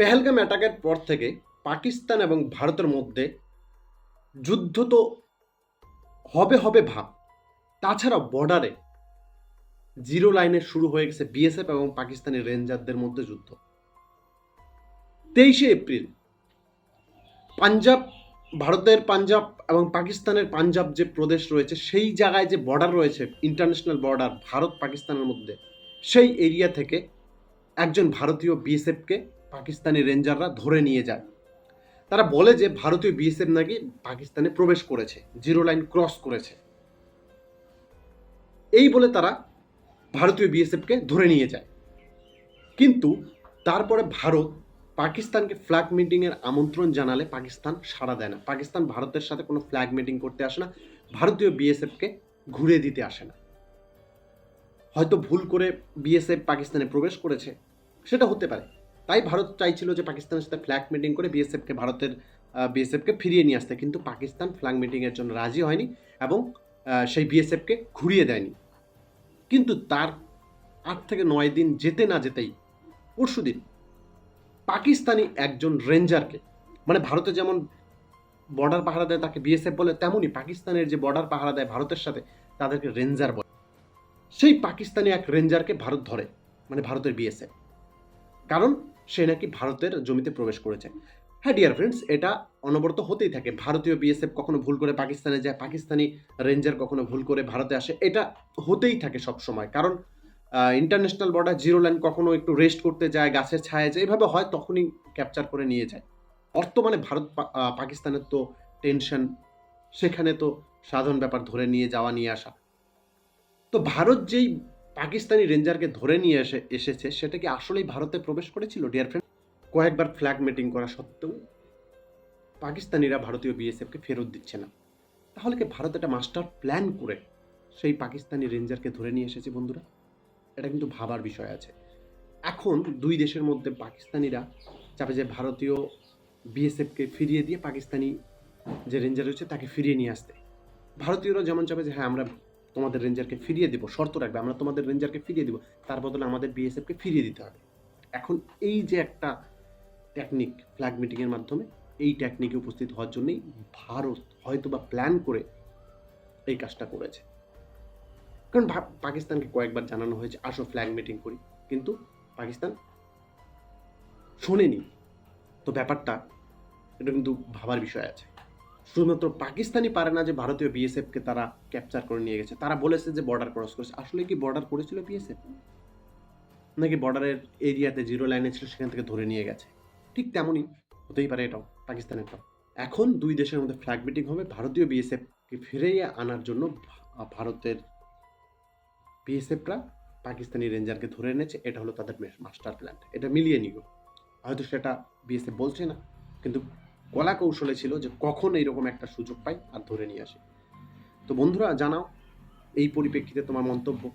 পেহেলগাম অ্যাটাকের পর থেকে পাকিস্তান এবং ভারতের মধ্যে যুদ্ধ তো হবে হবে ভাব। তাছাড়া বর্ডারে জিরো লাইনে শুরু হয়ে গেছে বিএসএফ এবং পাকিস্তানি রেঞ্জারদের মধ্যে যুদ্ধ। তেইশে এপ্রিল, পাঞ্জাব, ভারতের পাঞ্জাব এবং পাকিস্তানের পাঞ্জাব যে প্রদেশ রয়েছে, সেই জায়গায় যে বর্ডার রয়েছে ইন্টারন্যাশনাল বর্ডার ভারত পাকিস্তানের মধ্যে, সেই এরিয়া থেকে একজন ভারতীয় বিএসএফকে পাকিস্তানি রেঞ্জাররা ধরে নিয়ে যায়। তারা বলে যে ভারতীয় বিএসএফ নাকি পাকিস্তানে প্রবেশ করেছে, জিরো লাইন ক্রস করেছে। এই বলে তারা ভারতীয় বিএসএফকে ধরে নিয়ে যায়। কিন্তু তারপরে ভারত পাকিস্তানকে ফ্ল্যাগ মিটিংয়ের আমন্ত্রণ জানালে পাকিস্তান সাড়া দেয় না। পাকিস্তান ভারতের সাথে কোনো ফ্ল্যাগ মিটিং করতে আসে না, ভারতীয় বিএসএফকে ঘুরে দিতে আসে না। হয়তো ভুল করে বিএসএফ পাকিস্তানে প্রবেশ করেছে, সেটা হতে পারে। তাই ভারত চাইছিল যে পাকিস্তানের সাথে ফ্ল্যাগ মিটিং করে বিএসএফকে ভারতের বিএসএফকে ফিরিয়ে নিয়ে আসতে। কিন্তু পাকিস্তান ফ্ল্যাগ মিটিংয়ের জন্য রাজি হয়নি এবং সেই বিএসএফকে ঘুরিয়ে দেয়নি। কিন্তু তার আট থেকে নয় দিন যেতে না যেতেই পরশু দিন পাকিস্তানি একজন রেঞ্জারকে মানে ভারতে যেমন বর্ডার পাহারা দেয় তাকে বিএসএফ বলে তেমনই পাকিস্তানের যে বর্ডার পাহারা দেয় ভারতের সাথে তাদেরকে রেঞ্জার বলে। সেই পাকিস্তানি এক রেঞ্জারকে ভারত ধরে মানে ভারতের বিএসএফ কারণ সে নাকি ভারতের জমিতে প্রবেশ করেছে। হ্যাঁ ডিয়ার ফ্রেন্ডস এটা অনবরত হতেই থাকে। ভারতীয় বিএসএফ কখনো ভুল করে পাকিস্তানে যায়, পাকিস্তানি রেঞ্জার কখনো ভুল করে ভারতে আসে। এটা হতেই থাকে সব সময় কারণ ইন্টারন্যাশনাল বর্ডার জিরো লাইন কখনো একটু রেস্ট করতে যায়, গাছের ছায়া যায়, এভাবে হয় তখনই ক্যাপচার করে নিয়ে যায়। বর্তমানে ভারত পাকিস্তানের তো টেনশন সেখানে তো সাধারণ ব্যাপার ধরে নিয়ে যাওয়া, নিয়ে আসা। তো ভারত যেই পাকিস্তানি রেঞ্জারকে ধরে নিয়ে এসে, এসেছে। সেটা কি আসলেই ভারতে প্রবেশ করেছিল ডিয়ার ফ্রেন্ড কয়েকবার ফ্ল্যাগ মিটিং করা সত্ত্বেও পাকিস্তানিরা ভারতীয় বিএসএফকে ফেরত দিচ্ছে না। তাহলে কি ভারত একটা মাস্টার প্ল্যান করে সেই পাকিস্তানি রেঞ্জারকে ধরে নিয়ে এসেছে, বন্ধুরা? এটা কিন্তু ভাবার বিষয় আছে। এখন দুই দেশের মধ্যে পাকিস্তানিরা চাপে যে ভারতীয় বিএসএফকে ফিরিয়ে দিয়ে পাকিস্তানি যে রেঞ্জার রয়েছে, তাকে ফিরিয়ে নিয়ে আসতে। ভারতীয়রা যেমন চাপে যে হ্যাঁ আমরা তোমাদের রেঞ্জারকে ফিরিয়ে দেবো, শর্ত রাখবে, আমরা তোমাদের রেঞ্জারকে ফিরিয়ে দেবো, তার বদলে আমাদের বিএসএফকে ফিরিয়ে দিতে হবে। এখন এই যে একটা টেকনিক ফ্ল্যাগ মিটিংয়ের মাধ্যমে, এই টেকনিকে উপস্থিত হওয়ার জন্যই ভারত হয়তো বা প্ল্যান করে এই কাজটা করেছে। কারণ পাকিস্তানকে কয়েকবার জানানো হয়েছে, আসো ফ্ল্যাগ মিটিং করি, কিন্তু পাকিস্তান শোনেনি। তো ব্যাপারটা, এটা কিন্তু ভাবার বিষয় আছে। শুধুমাত্র পাকিস্তানি পারে না যে ভারতীয় বিএসএফকে তারা ক্যাপচার করে নিয়ে গেছে। তারা বলেছে যে বর্ডার ক্রস করেছে। আসলে কি বর্ডার করেছিল বিএসএফ নাকি বর্ডারের এরিয়াতে জিরো লাইনে ছিল, সেখান থেকে ধরে নিয়ে গেছে? ঠিক তেমনই হতেই পারে এটাও পাকিস্তানেরটাও এখন দুই দেশের মধ্যে ফ্ল্যাগ মিটিং হবে। ভারতীয় বিএসএফকে ফিরিয়ে আনার জন্য ভারতের বিএসএফরা পাকিস্তানি রেঞ্জারকে ধরে এনেছে। এটা হলো তাদের মাস্টার প্ল্যান এটা মিলিয়ে নিল হয়তো সেটা বিএসএফ বলছে না, কিন্তু কলা কৌশলে ছিল যে কখন এইরকম একটা সুযোগ পাই আর ধরে নিয়ে আসি। তো বন্ধুরা, জানাও এই পরিপ্রেক্ষিতে তোমার মন্তব্য।